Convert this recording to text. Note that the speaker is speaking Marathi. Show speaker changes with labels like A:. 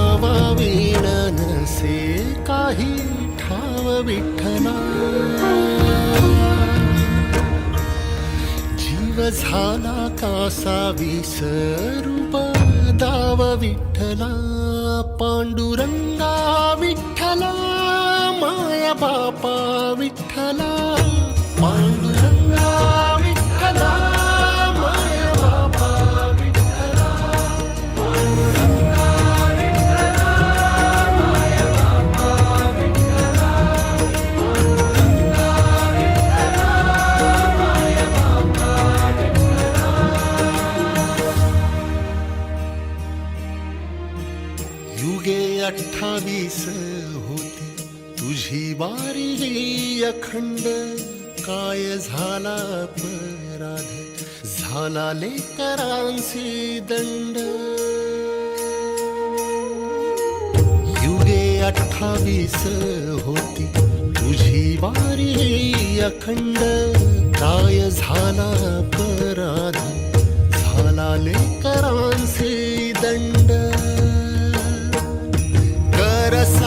A: नावा नसे काही ठाव विठ्ठला. जीव झाला कासा विसरूप दाव विठ्ठला. पांडुरंगा विठ्ठला माया बापा विठ्ठला. युगे अठ्ठावीस होती. तुझी वारी अखंड. काय झाला अपराध? झाला लेकरांचे दंड. युगे अठ्ठावीस होती. तुझी वारी अखंड. काय झाला अपराध? झाला लेकरांचे ser así.